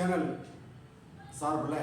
Channel சார்பில்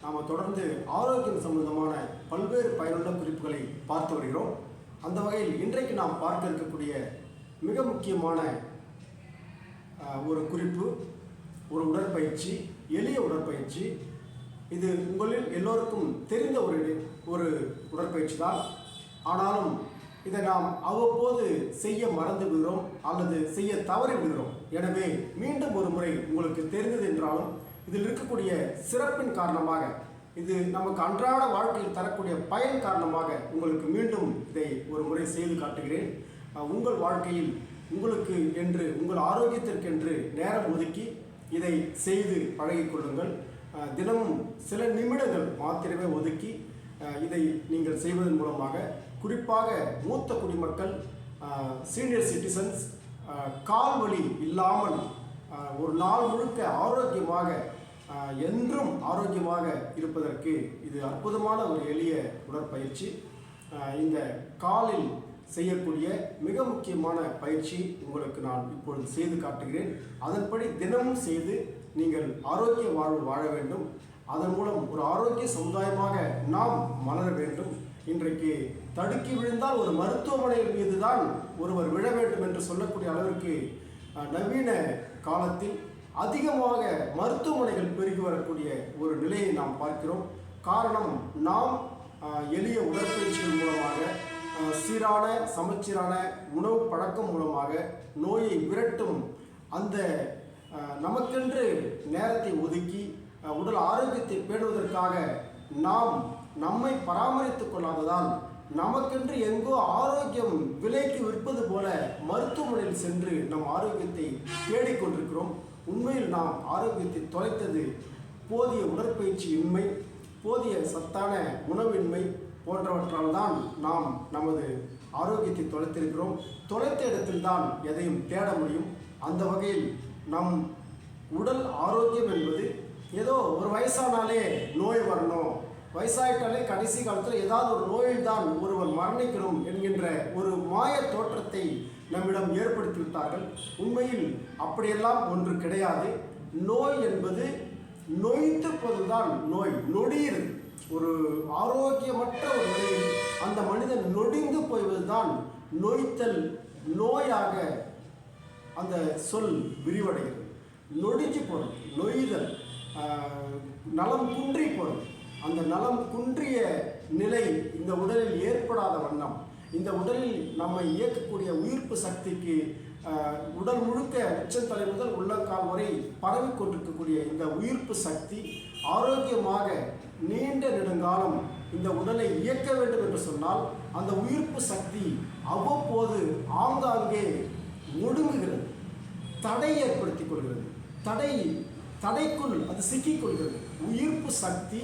நாம் தொடர்ந்து ஆரோக்கியம் சம்பந்தமான பல்வேறு பயனுள்ள குறிப்புகளை பார்த்து வருகிறோம். அந்த வகையில் இன்றைக்கு நாம் பார்க்க இருக்கக்கூடிய மிக முக்கியமான ஒரு குறிப்பு ஒரு உடற்பயிற்சி எளிய உடற்பயிற்சி. இது உங்களில் எல்லோருக்கும் தெரிந்த ஒரு ஒரு உடற்பயிற்சி தான். ஆனாலும் இதை நாம் அவ்வப்போது செய்ய மறந்து விடுகிறோம் அல்லது செய்ய தவறி விடுகிறோம் எனவே மீண்டும் ஒரு முறை உங்களுக்கு தெரிந்தது என்றாலும் இதில் இருக்கக்கூடிய சிறப்பின் காரணமாக இது நமக்கு அன்றாட வாழ்க்கையில் தரக்கூடிய பயன் காரணமாக உங்களுக்கு மீண்டும் இதை ஒரு முறை செய்து காட்டுகிறேன். உங்கள் வாழ்க்கையில் உங்களுக்கு என்று உங்கள் ஆரோக்கியத்திற்கென்று நேரம் ஒதுக்கி இதை செய்து பழகிக்கொள்ளுங்கள் தினமும் சில நிமிடங்கள் மாத்திரமே ஒதுக்கி இதை நீங்கள் செய்வதன் மூலமாக குறிப்பாக மூத்த குடிமக்கள் சீனியர் சிட்டிசன்ஸ் கால் வலி இல்லாமல் ஒரு நாள் முழுக்க ஆரோக்கியமாக என்றும் ஆரோக்கியமாக இருப்பதற்கு இது அற்புதமான ஒரு எளிய உடற்பயிற்சி. இந்த காலில் செய்யக்கூடிய மிக முக்கியமான பயிற்சி உங்களுக்கு நான் இப்பொழுது செய்து காட்டுகிறேன். அதன்படி தினமும் செய்து நீங்கள் ஆரோக்கிய வாழ்வு வாழ வேண்டும். அதன் மூலம் ஒரு ஆரோக்கிய சமுதாயமாக நாம் மலர வேண்டும். இன்றைக்கு தடுக்கி விழுந்தால் ஒரு மருத்துவமனையின் மீது தான் ஒருவர் விழ வேண்டும் என்று சொல்லக்கூடிய அளவிற்கு நவீன காலத்தில் அதிகமாக மருத்துவமனைகள் பெருகி வரக்கூடிய ஒரு நிலையை நாம் பார்க்கிறோம். காரணம் நாம் எளிய உடற்பயிற்சிகள் மூலமாக சீரான சமச்சீரான உணவு பழக்கம் மூலமாக நோயை விரட்டும் அந்த நமக்கென்று நேரத்தை ஒதுக்கி உடல் ஆரோக்கியத்தை பேணுவதற்காக நாம் நம்மை பராமரித்துக் கொள்ளாததால் நமக்கென்று எங்கோ ஆரோக்கியம் விலைக்கு விற்பது போல மருத்துவமனையில் சென்று நம் ஆரோக்கியத்தை தேடிக்கொண்டிருக்கிறோம் உண்மையில் நாம் ஆரோக்கியத்தை தொலைத்தது போதிய உடற்பயிற்சி இன்மை போதிய சத்தான உணவின்மை போன்றவற்றால் தான் நாம் நமது ஆரோக்கியத்தை தொலைத்திருக்கிறோம். தொலைத்த இடத்தில்தான் எதையும் தேட முடியும். அந்த வகையில் நம் உடல் ஆரோக்கியம் என்பது ஏதோ ஒரு வயசானாலே நோய் வரணும். வயசாயிட்டாலே கடைசி காலத்தில் ஏதாவது ஒரு நோயில் தான் ஒருவர் மரணிக்கணும் என்கின்ற ஒரு மாய தோற்றத்தை நம்மிடம் ஏற்படுத்தி விட்டார்கள். உண்மையில் அப்படியெல்லாம் ஒன்று கிடையாது. நோய் என்பது நொய்த்துப்பதுதான் நோய். நொடியில் ஒரு ஆரோக்கியமற்ற ஒரு நிலையில் அந்த மனிதன் நொடிந்து போய்வதுதான் நொய்த்தல் நோயாக அந்த சொல் விரிவடைகிறது. நொடிஞ்சு போகிறது நொய்தல் நலம் குன்றி போகிறது அந்த நலம் குன்றிய நிலை இந்த உடலில் ஏற்படாத வண்ணம். இந்த உடலில் நம்மை இயக்கக்கூடிய உயிர்ப்பு சக்திக்கு உடல் முழுக்க உச்சந்தலை முதல் உள்ளங்கால் வரை பரவி கொண்டிருக்கக்கூடிய இந்த உயிர்ப்பு சக்தி ஆரோக்கியமாக நீண்ட நெடுங்காலம் இந்த உடலை இயக்க வேண்டும் என்று சொன்னால் அந்த உயிர்ப்பு சக்தி அவ்வப்போது ஆங்காங்கே முடுங்குகிறது தடை ஏற்படுத்திக் கொள்கிறது. தடை தடைக்குள் அது சிக்கிக் கொள்கிறது. உயிர்ப்பு சக்தி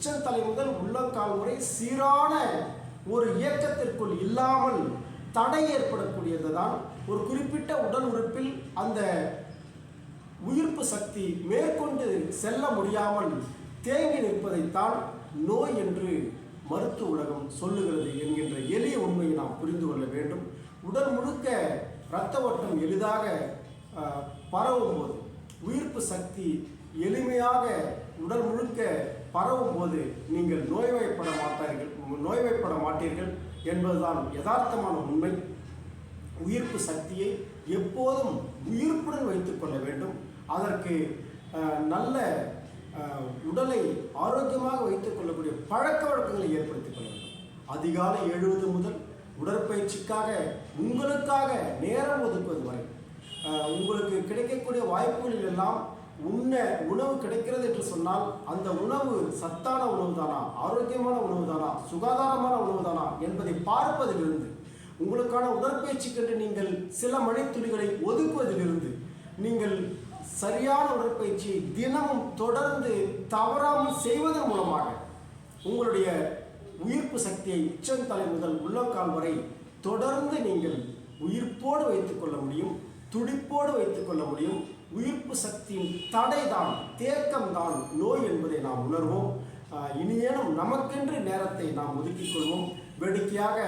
உச்சந்தலை முதல் உள்ளங்கால் முறை சீரான ஒரு இயக்கத்திற்குள் இல்லாமல் தடை ஏற்படக்கூடியது தான் ஒரு குறிப்பிட்ட உடல் உறுப்பில் அந்த உயிர்ப்பு சக்தி மேற்கொண்டு செல்ல முடியாமல் தேங்கி நிற்பதைத்தான் நோய் என்று மருத்துவ உலகம் சொல்லுகிறது என்கின்ற எளிய உண்மையை நாம் புரிந்து கொள்ள வேண்டும். உடல் முழுக்க இரத்த ஓட்டம் எளிதாக பரவும் போது உயிர்ப்பு சக்தி எளிமையாக உடல் முழுக்க பரவும் போது நீங்கள் நோய்வாய்ப்பட மாட்டார்கள் நோய்வாய்ப்பட மாட்டீர்கள் என்பதுதான் யதார்த்தமான உண்மை. உயிர்ப்பு சக்தியை எப்போதும் உயிர்ப்புடன் வைத்துக்கொள்ள வேண்டும். அதற்கு நல்ல உடலை ஆரோக்கியமாக வைத்துக் கொள்ளக்கூடிய பழக்க வழக்கங்களை ஏற்படுத்திக் கொள்ள வேண்டும். அதிகாலை எழுவது முதல் உடற்பயிற்சிக்காக உங்களுக்காக நேரம் ஒதுக்குவது வரை உங்களுக்கு கிடைக்கக்கூடிய வாய்ப்புகளில் எல்லாம் உண்ண உணவு கிடைக்கிறது என்று சொன்னால் அந்த உணவு சத்தான உணவு தானா ஆரோக்கியமான உணவு தானா சுகாதாரமான உணவு தானா என்பதை பார்ப்பதிலிருந்து உங்களுக்கான உடற்பயிற்சிக்கென்று நீங்கள் சில மணித்துளிகளை ஒதுக்குவதிலிருந்து நீங்கள் சரியான உடற்பயிற்சியை தினமும் தொடர்ந்து தவறாமல் செய்வதன் மூலமாக உங்களுடைய உயிர்ப்பு சக்தியை உச்சந்தலை முதல் உள்ளங்கால் வரை தொடர்ந்து நீங்கள் உயிர்ப்போடு வைத்துக்கொள்ள முடியும் துடிப்போடு வைத்துக்கொள்ள முடியும். உயிர்ப்பு சக்தியின் தடைதான் தேக்கம்தான் நோய் என்பதை நாம் உணர்வோம். இனியேனும் நமக்கென்று நேரத்தை நாம் ஒதுக்கிக் கொள்வோம். வேடிக்கையாக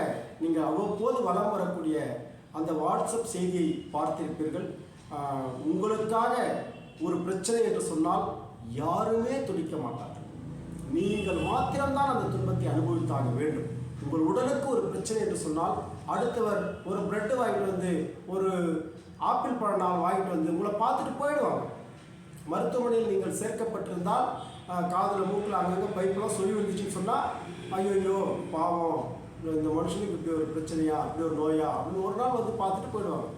நீங்கள் அவ்வப்போது வலம் வரக்கூடிய அந்த வாட்ஸ்அப் செய்தியை பார்த்திருப்பீர்கள். உங்களுக்காக ஒரு பிரச்சனை என்று சொன்னால் யாருமே துடிக்க மாட்டார்கள். நீங்கள் மாத்திரம்தான் அந்த துன்பத்தை அனுபவித்தாக வேண்டும். உங்கள் உடலுக்கு ஒரு பிரச்சனை என்று சொன்னால் அடுத்தவர் ஒரு பிரெட்டு வாங்கிட்டு வந்து ஒரு ஆப்பிள் பழம் நாள் வாங்கிட்டு வந்து உங்களை பார்த்துட்டு போயிடுவாங்க. மருத்துவமனையில் நீங்கள் சேர்க்கப்பட்டிருந்தால் காதில் மூக்கில் அங்கங்கே பைப்பெல்லாம் சொல்லி வந்துச்சுன்னு சொன்னால் ஐயோ பாவம் இந்த மனுஷனுக்கு இப்படி ஒரு பிரச்சனையா இப்படி ஒரு நோயா? அப்படின்னு ஒரு நாள் வந்து பார்த்துட்டு போயிடுவாங்க.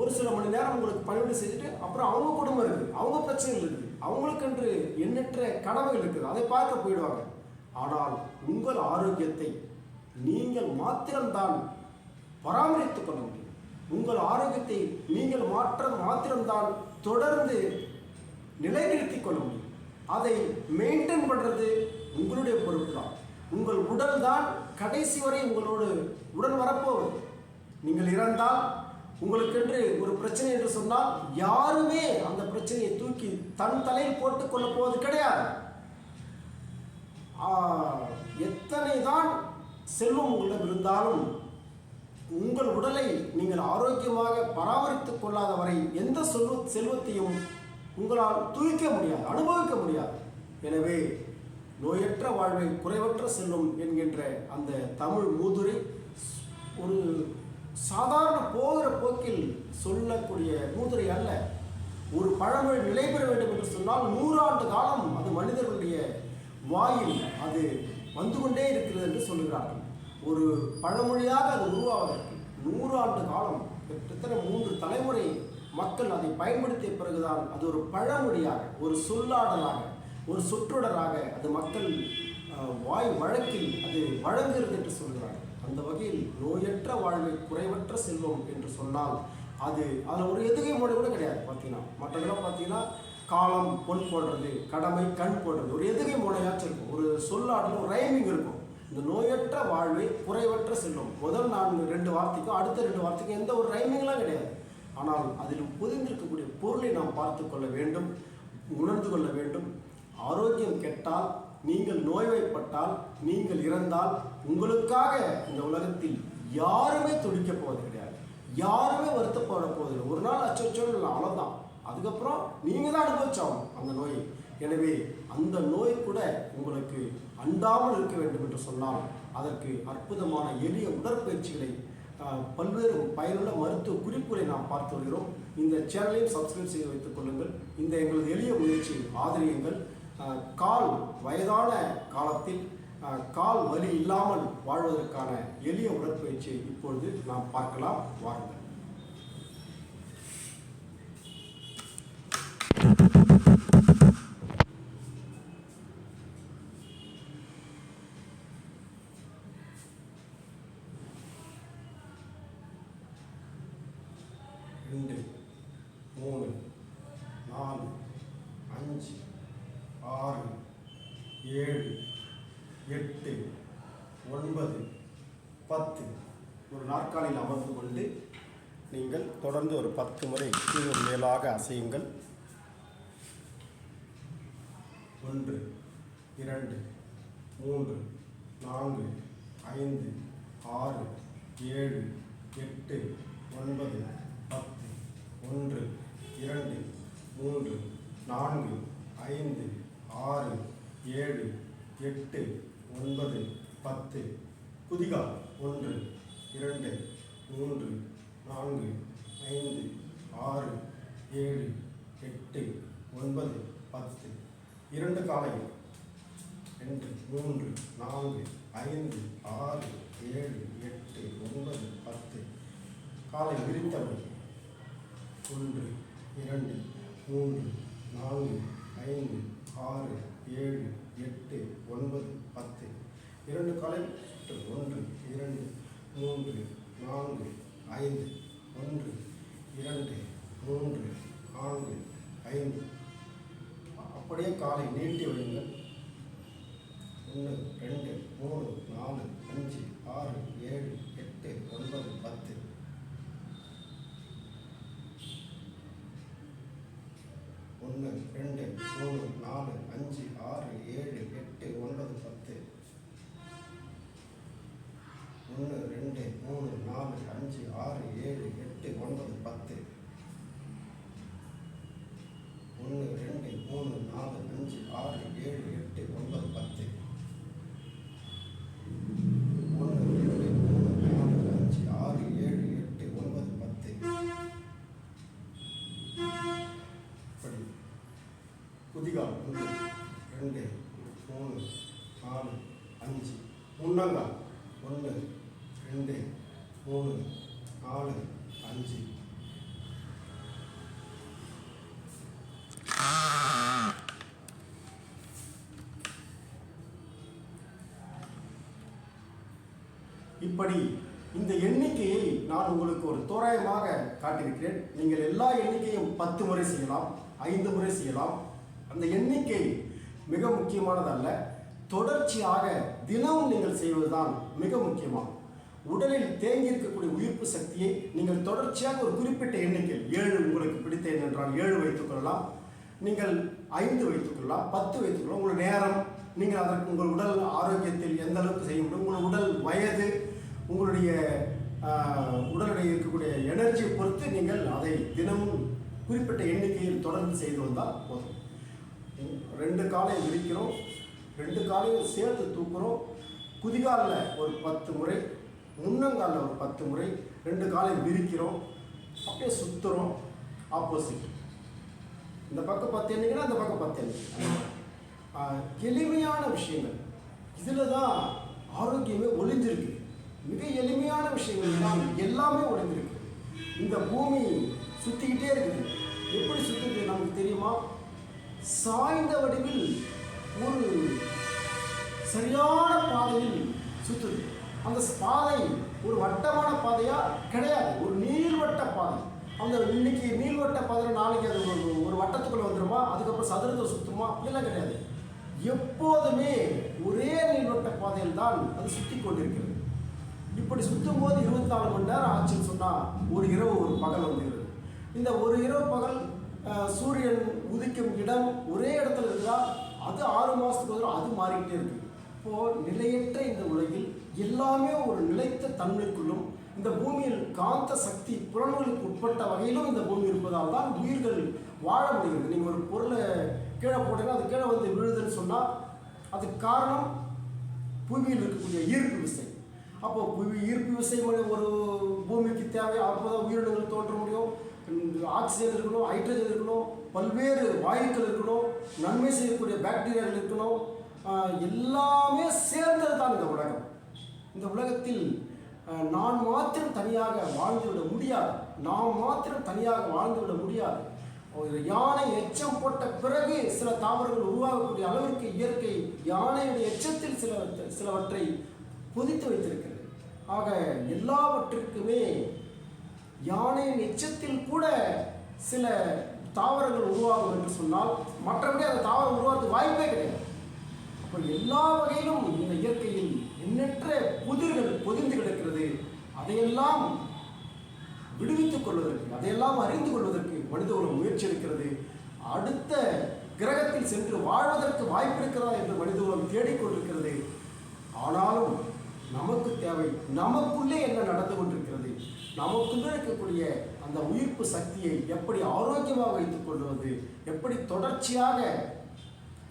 ஒரு சில மணி நேரம் உங்களுக்கு பணிவிடை செஞ்சுட்டு அப்புறம் அவங்க குடும்பம் இருக்குது அவங்க பிரச்சனைகள் இருக்குது. அவங்களுக்கென்று எண்ணற்ற கனவுகள் இருக்குது அதை பார்க்க போயிடுவாங்க. ஆனால் உங்கள் ஆரோக்கியத்தை நீங்கள் மாத்திரம்தான் பராமரித்துக் கொள்ள முடியும். உங்கள் ஆரோக்கியத்தை நீங்கள் மாற்ற மாத்திரம்தான் தொடர்ந்து நிலைநிறுத்தி கொள்ள முடியும். அதை மெயின்டைன் பண்ணுறது உங்களுடைய பொறுப்பு தான் உங்கள் உடல் தான் கடைசி வரை உங்களோடு உடன் வரப்போவது நீங்கள் இறந்தால் உங்களுக்கென்று ஒரு பிரச்சனை என்று சொன்னால் யாருமே அந்த பிரச்சனையை தூக்கி தன் தலையில் போட்டுக் கொள்ளப் போவது கிடையாது. எத்தனை தான் செல்வம் உங்களிடம் இருந்தாலும் உங்கள் உடலை நீங்கள் ஆரோக்கியமாக பராமரித்துக் கொள்ளாத வரை எந்த செல்வ செல்வத்தையும் உங்களால் தூய்க்க முடியாது அனுபவிக்க முடியாது. எனவே நோயற்ற வாழ்வை குறைவற்ற செல்வம் என்கின்ற அந்த தமிழ் மூதுரை ஒரு சாதாரண போகிற போக்கில் சொல்லக்கூடிய மூதுரை அல்ல. ஒரு பழமொழி நிலை பெற வேண்டும் என்று சொன்னால் நூறாண்டு காலம் அது மனிதர்களுடைய வாயில் அது வந்து கொண்டே இருக்கிறது என்று சொல்லுகிறார்கள். ஒரு பழமொழியாக அது உருவாவதற்கு நூறாண்டு காலம் கிட்டத்தட்ட மூன்று தலைமுறை மக்கள் அதை பயன்படுத்திய பிறகுதான் அது ஒரு பழமொழியாக ஒரு சொல்லாடலாக ஒரு சொற்றொடராக அது மக்கள் வாய் வழக்கில் அது வழங்குகிறது என்று சொல்கிறார்கள். அந்த வகையில் நோயற்ற வாழ்வை குறைவற்ற செல்வம் என்று சொன்னால் அது அதில் ஒரு எதுகை மொழி கூட கிடையாது பார்த்தீங்கன்னா மற்றதெல்லாம் பார்த்தீங்கன்னா காலம் பொன் போடுறது கடமை கண் போடுறது ஒரு எதுகை மொழியாச்சும் இருக்கும். ஒரு சொல்லாடல் ரைமிங் இருக்கும். இந்த நோயற்ற வாழ்வை குறைவற்ற செல்லும். முதல் நான்கு ரெண்டு வார்த்தைக்கும் அடுத்த ரெண்டு வார்த்தைக்கும் எந்த ஒரு ரைமிங்லாம் கிடையாது. ஆனால் அதில் புதிந்திருக்கக்கூடிய பொருளை நாம் பார்த்து கொள்ள வேண்டும் உணர்ந்து கொள்ள வேண்டும். ஆரோக்கியம் கெட்டால் நீங்கள் நோய்வாய்ப்பட்டால் நீங்கள் இறந்தால் உங்களுக்காக இந்த உலகத்தில் யாருமே துடிக்கப் போவது கிடையாது. யாருமே வருத்தப்பட போவதில்லை. ஒரு நாள் அச்சோச்சோன்னு இல்லை அவ்வளோதான் அதுக்கப்புறம் நீங்கள் தான் அனுபவிச்சாகும் அந்த நோயை. எனவே அந்த நோய் கூட உங்களுக்கு அண்டாமல் இருக்க வேண்டும் என்று சொன்னால் அதற்கு அற்புதமான எளிய உடற்பயிற்சிகளை பல்வேறு பயனுள்ள மருத்துவ குறிப்புகளை நாம் பார்த்து வருகிறோம். இந்த சேனலையும் சப்ஸ்கிரைப் செய்து வைத்துக் கொள்ளுங்கள். இந்த எங்களது எளிய முயற்சி ஆதரியுங்கள். கால் வயதான காலத்தில் கால் வலி இல்லாமல் வாழ்வதற்கான எளிய உடற்பயிற்சியை இப்பொழுது நாம் பார்க்கலாம். வாருங்கள் ரெண்டு மூணு நாலு அஞ்சு ஆறு ஏழு எட்டு ஒன்பது பத்து ஒரு அமர்ந்து கொண்டு நீங்கள் தொடர்ந்து ஒரு பத்து முறை கீழே மேலாக அசையுங்கள். ஒன்று இரண்டு மூன்று நான்கு ஐந்து ஆறு ஏழு எட்டு ஒன்பது பத்து ஒன்று இரண்டு மூன்று நான்கு ஐந்து ஆறு ஏழு எட்டு ஒன்பது பத்து குதிகால் ஒன்று இரண்டு மூன்று நான்கு ஐந்து ஆறு ஏழு எட்டு ஒன்பது பத்து. இரண்டு காலையில் ரெண்டு மூன்று நான்கு ஐந்து ஆறு ஏழு எட்டு ஒன்பது பத்து. காலை விரித்தவன் ஒன்று இரண்டு மூன்று நான்கு ஐந்து ஆறு ஏழு எட்டு ஒன்பது பத்து. இரண்டு காலை. ஒன்று இரண்டு மூன்று நான்கு ஐந்து ஒன்று இரண்டு மூன்று நான்கு ஐந்து. அப்படியே காலை நீட்டி வையுங்கள். ஒன்று ரெண்டு மூணு நாலு அஞ்சு ஆறு ஏழு எட்டு ஒன்பது பத்து. ஒன்று ரெண்டு மூணு நாலு அஞ்சு ஆறு ஏழு எட்டு ஒன்பது பத்து. ஒன்று ரெண்டு மூணு நாலு அஞ்சு ஆறு ஏழு எட்டு ஒன்பது பத்து. ஒன்று ரெண்டு மூணு நாலு அஞ்சு ஆறு ஏழு எட்டு ஒன்பது பத்து. ஒன்று ரெண்டு மூணு நாலு அஞ்சு ஆறு ஏழு எட்டு ஒன்பது பத்து. படி குதிகால் ஒன்று ரெண்டு மூணு நாலு அஞ்சு. முன்னங்கால் ஒன்று ரெண்டு மூணு நாலு அஞ்சு. இப்படி இந்த எண்ணிக்கையை நான் உங்களுக்கு ஒரு தோராயமாக காட்டியிருக்கிறேன். நீங்கள் எல்லா எண்ணிக்கையும் பத்து முறை செய்யலாம் ஐந்து முறை செய்யலாம். அந்த எண்ணிக்கை மிக முக்கியமானதல்ல. தொடர்ச்சியாக தினமும் நீங்கள் செய்வதுதான் மிக முக்கியமாகும். உடலில் தேங்கி இருக்கக்கூடிய உயிர்ப்பு சக்தியை நீங்கள் தொடர்ச்சியாக ஒரு குறிப்பிட்ட எண்ணிக்கை ஏழு உங்களுக்கு பிடித்தேன் என்றால் ஏழு வைத்துக்கொள்ளலாம் நீங்கள் ஐந்து வைத்துக்கொள்ளலாம் பத்து வைத்துக்கொள்ளலாம் உங்கள் நேரம் நீங்கள் அதற்கு உங்கள் உடல் ஆரோக்கியத்தில் எந்த அளவுக்கு செய்ய முடியும் உங்கள் உடல் வயது உங்களுடைய உடலுடைய இருக்கக்கூடிய எனர்ஜியை பொறுத்து நீங்கள் அதை தினமும் குறிப்பிட்ட எண்ணிக்கையில் தொடர்ந்து செய்து வந்தால் போதும். ரெண்டு காலையும் விரிக்கிறோம் ரெண்டு காலையும் சேர்த்து தூக்குறோம். குதிகாலில் ஒரு பத்து முறை முன்னங்காலில் ஒரு பத்து முறை ரெண்டு காலையும் விரிக்கிறோம். அப்படியே சுற்றுறோம் ஆப்போசிட் இந்த பக்கம் பத்து எண்ணிக்கைனா இந்த பக்கம் பத்து எண்ணிக்கை எளிமையான விஷயங்கள். இதில் தான் ஆரோக்கியமே ஒளிஞ்சிருக்கு. மிக எளிமையான விஷயங்கள் தான் எல்லாமே ஒளிஞ்சிருக்கு. இந்த பூமி சுற்றிக்கிட்டே இருக்குது. எப்படி சுற்றுது நமக்கு தெரியுமா? சாய்ந்த வடிவில் ஒரு சரியான பாதையில் சுற்றுது அந்த பாதை ஒரு வட்டமான பாதையா கிடையாது. ஒரு நீள்வட்ட பாதை. அந்த இன்னைக்கு நீள்வட்ட பாதையில் நாளைக்கு அது ஒரு ஒரு வட்டத்துக்குள்ளே வந்துருமா? அதுக்கப்புறம் சதுரத்தை சுத்துமா? அப்படிலாம் கிடையாது. எப்போதுமே ஒரே நீள்வட்ட பாதையில் தான் அது சுற்றி கொண்டிருக்கிறது. இப்படி சுற்றும் போது இருபத்தி நாலு மணி நேரம் ஆச்சுன்னு சொன்னால் ஒரு இரவு ஒரு பகல் வந்துகிறது இந்த ஒரு இரவு பகல் சூரியன் உதிக்கும் இடம் ஒரே இடத்துல இருந்தால் அது ஆறு மாதத்துக்கு ஒரு அது மாறிக்கிட்டே இருக்கு. இப்போது நிலையற்ற இந்த உலகில் எல்லாமே ஒரு நிலைத்த தன்மைக்குள்ளும் இந்த பூமியில் காந்த சக்தி புலன்களுக்கு உட்பட்ட வகையிலும் இந்த பூமி இருப்பதால் தான் உயிர்கள் வாழ முடிகிறது. நீங்கள் ஒரு பொருளை கீழே போட்டீங்கன்னா அது கீழே வந்து விழுதுன்னு சொன்னால் அதுக்கு காரணம் பூமியில் இருக்கக்கூடிய ஈர்ப்பு விசை. அப்போ புவி ஈர்ப்பு விசை ஒரு ஒரு பூமிக்கு தேவை அப்போதான் உயிரினங்கள் தோன்ற முடியும். இந்த ஆக்சிஜன் இருக்கணும் ஹைட்ரஜன் இருக்கணும் பல்வேறு வாயுக்கள் இருக்கணும் நன்மை செய்யக்கூடிய பாக்டீரியாக்கள் இருக்கணும். எல்லாமே சேர்ந்தது தான் இந்த உலகம். இந்த உலகத்தில் நான் மாத்திரம் தனியாக வாழ்ந்துவிட முடியாது. நாம் மாத்திரம் தனியாக வாழ்ந்துவிட முடியாது. ஒரு யானை எச்சம் போட்ட பிறகு சில தாவரங்கள் உருவாகக்கூடிய அளவிற்கு இயற்கை யானையுடைய எச்சத்தில் சில சிலவற்றை பொதித்து வைத்திருக்கிறது. ஆக எல்லாவற்றிற்குமே யானையின் எச்சத்தில் கூட சில தாவரங்கள் உருவாகும் என்று சொன்னால் மற்றபடி அந்த தாவரம் உருவாகிறதுக்கு வாய்ப்பே கிடையாது. அப்போ எல்லா வகையிலும் இந்த இயற்கை எண்ணற்ற புதிர்கள் பொதிந்து கிடக்கிறது அதையெல்லாம் விடுவித்துக் கொள்வதற்கு அதையெல்லாம் அறிந்து கொள்வதற்கு மனித ஒரு முயற்சி இருக்கிறது அடுத்த கிரகத்தில் சென்று வாழ்வதற்கு வாய்ப்பு இருக்கிறதா என்று மனித உலகம் தேடிக்கொண்டிருக்கிறது. ஆனாலும் நமக்கு தேவை நமக்குள்ளே என்ன நடந்து கொண்டிருக்கிறது? நமக்குள்ளே இருக்கக்கூடிய அந்த உயிர்ப்பு சக்தியை எப்படி ஆரோக்கியமாக வைத்துக் கொள்வது? எப்படி தொடர்ச்சியாக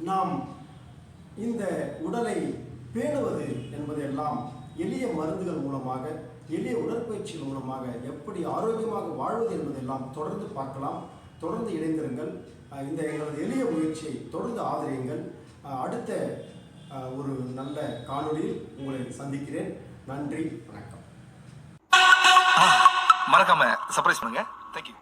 நாம் இந்த உடலை பேணுவது என்பதையெல்லாம் எளிய மருந்துகள் மூலமாக எளிய உடற்பயிற்சிகள் மூலமாக எப்படி ஆரோக்கியமாக வாழ்வது என்பதெல்லாம் தொடர்ந்து பார்க்கலாம். தொடர்ந்து இணைந்திருங்கள். இந்த எங்களது எளிய முயற்சியை தொடர்ந்து ஆதரியுங்கள். அடுத்த ஒரு நல்ல காணொளியில் உங்களை சந்திக்கிறேன். நன்றி வணக்கம். மறக்காம சர்ப்ரைஸ் பண்ணுங்க. தேங்க்யூ